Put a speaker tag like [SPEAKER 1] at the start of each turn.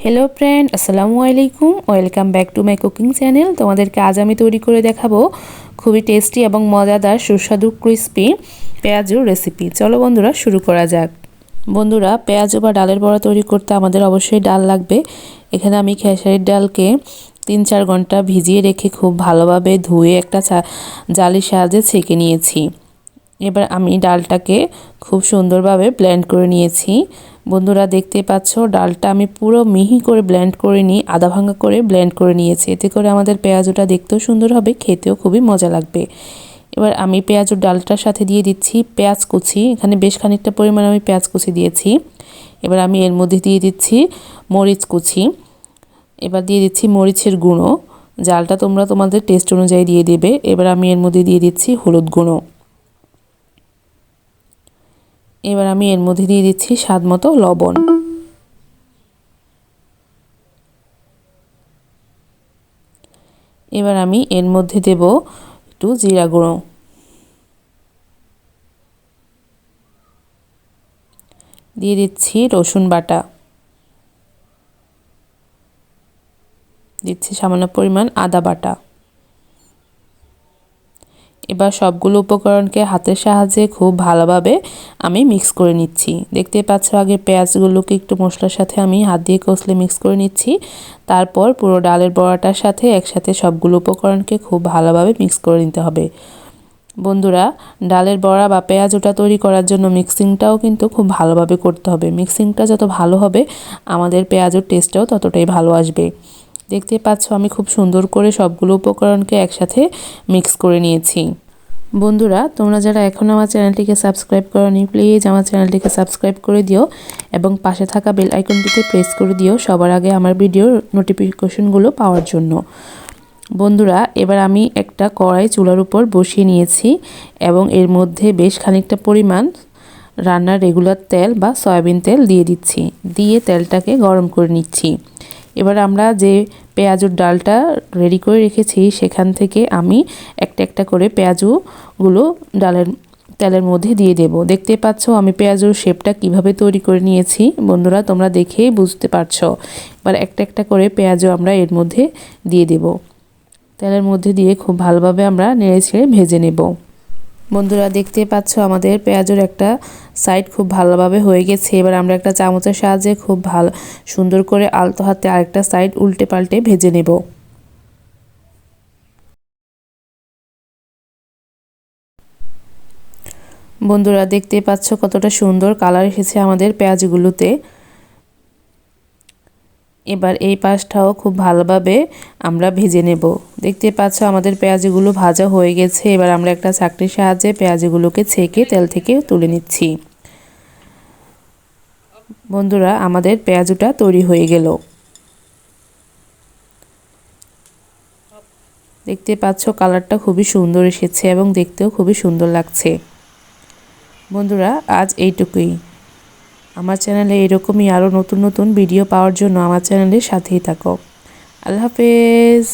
[SPEAKER 1] Hello friend আসসালামু আলাইকুম welcome back to my cooking channel তোমাদেরকে আজ আমি তৈরি করে দেখাবো খুবই টেস্টি এবং মজাদার সুস্বাদু ক্রিসপি পেঁয়াজুর রেসিপি চলো বন্ধুরা, শুরু করা যাক। বন্ধুরা, পেঁয়াজু বা ডালের বড়া তৈরি করতে আমাদের অবশ্যই ডাল লাগবে। এখানে আমি খেসারির ডালকে তিন চার ঘণ্টা ভিজিয়ে রেখে খুব ভালোভাবে ধুয়ে একটা জালির সাহায্যে ছেঁকে নিয়েছি। এবার আমি ডালটাকে খুব সুন্দরভাবে ব্লেন্ড করে নিয়েছি। বন্ধুরা দেখতে পাচ্ছ, ডালটা আমি পুরো মিহি করে ব্লেন্ড করে নিই আধা ভাঙা করে ব্লেন্ড করে নিয়েছি। এতে করে আমাদের পেঁয়াজটা দেখতেও সুন্দর হবে, খেতেও খুবই মজা লাগবে। এবার আমি পেঁয়াজুর ডালটার সাথে দিয়ে দিচ্ছি পেঁয়াজ কুচি। এখানে বেশ খানিকটা পরিমাণ আমি পেঁয়াজ কুচি দিয়েছি। এবার আমি এর মধ্যে দিয়ে দিচ্ছি মরিচ কুচি। এবার দিয়ে দিচ্ছি মরিচের গুঁড়ো। জালটা তোমরা তোমাদের টেস্ট অনুযায়ী দিয়ে দেবে। এবার আমি এর মধ্যে দিয়ে দিচ্ছি হলুদ গুঁড়ো। এবার আমি এর মধ্যে দিয়ে দিচ্ছি স্বাদ মতো লবণ। এবার আমি এর মধ্যে দেব একটু জিরা গুঁড়ো। দিয়ে দিচ্ছি রসুন বাটা। দিচ্ছি সামান্য পরিমাণ আদা বাটা। এবার সবগুলো উপকরণকে হাতের সাহায্যে খুব ভালোভাবে আমি মিক্স করে নিচ্ছি। দেখতে পাচ্ছ আগে পেঁয়াজগুলোকে একটু মশলার সাথে আমি হাত দিয়ে কষলে মিক্স করে নিচ্ছি। তারপর পুরো ডালের বড়াটার সাথে একসাথে সবগুলো উপকরণকে খুব ভালোভাবে মিক্স করে নিতে হবে। বন্ধুরা, ডালের বড়া বা পেঁয়াজ ওটা তৈরি করার জন্য মিক্সিংটাও কিন্তু খুব ভালোভাবে করতে হবে। মিক্সিংটা যত ভালো হবে, আমাদের পেঁয়াজের টেস্টটাও ততটাই ভালো আসবে। দেখতে পাচ্ছ, আমি খুব সুন্দর করে সবগুলো উপকরণকে একসাথে মিক্স করে নিয়েছি। বন্ধুরা, তোমরা যারা এখন আমার চ্যানেলটিকে সাবস্ক্রাইব করনি প্লিজ আমার চ্যানেলটিকে সাবস্ক্রাইব করে দিও এবং পাশে থাকা বেল আইকনটিতে প্রেস করে দিও সবার আগে আমার ভিডিওর নোটিফিকেশনগুলো পাওয়ার জন্য। বন্ধুরা, এবার আমি একটা কড়াই চুলার উপর বসিয়ে নিয়েছি এবং এর মধ্যে বেশ খানিকটা পরিমাণ রান্নার রেগুলার তেল বা সয়াবিন তেল দিয়ে দিচ্ছি। দিয়ে তেলটাকে গরম করে নিচ্ছি। এবার আমরা যে পেঁয়াজুর ডালটা রেডি করে রেখেছি, সেখান থেকে আমি একটা একটা করে পেঁয়াজুগুলো ডালের, তেলের মধ্যে দিয়ে দেব। দেখতে পাচ্ছ আমি পেঁয়াজুর শেপটা কীভাবে তৈরি করে নিয়েছি। বন্ধুরা, তোমরা দেখেই বুঝতে পারছ। এবার একটা একটা করে পেঁয়াজও আমরা এর মধ্যে দিয়ে দেব। তেলের মধ্যে দিয়ে খুব ভালোভাবে আমরা নেড়ে ছেড়ে ভেজে নেব। বন্ধুরা দেখতে পাচ্ছ, আমাদের পেঁয়াজের একটা সাইড খুব ভালোভাবে হয়ে গেছে। এবার আমরা একটা চামচের সাহায্যে খুব ভালো, সুন্দর করে আলতো হাতে আরেকটা সাইড উল্টে পাল্টে ভেজে নেব। বন্ধুরা দেখতে পাচ্ছ কতটা সুন্দর কালার এসেছে আমাদের পেঁয়াজগুলোতে। এবার এই পাশটাও খুব ভালোভাবে আমরা ভেজে নেব। দেখতে পাচ্ছ আমাদের পেঁয়াজিগুলো ভাজা হয়ে গেছে। এবার আমরা একটা চাকরির সাহায্যে পেঁয়াজিগুলোকে ছেঁকে তেল থেকে তুলে নিচ্ছি। বন্ধুরা, আমাদের পেঁয়াজুটা তৈরি হয়ে গেল। দেখতে পাচ্ছ কালারটা খুবই সুন্দর এসেছে এবং দেখতেও খুবই সুন্দর লাগছে। বন্ধুরা, আজ এইটুকুই। আমার চ্যানেলে এরকমই আরও নতুন নতুন ভিডিও পাওয়ার জন্য আমার চ্যানেলের সাথেই থাকো। আল্লাহ হাফেজ।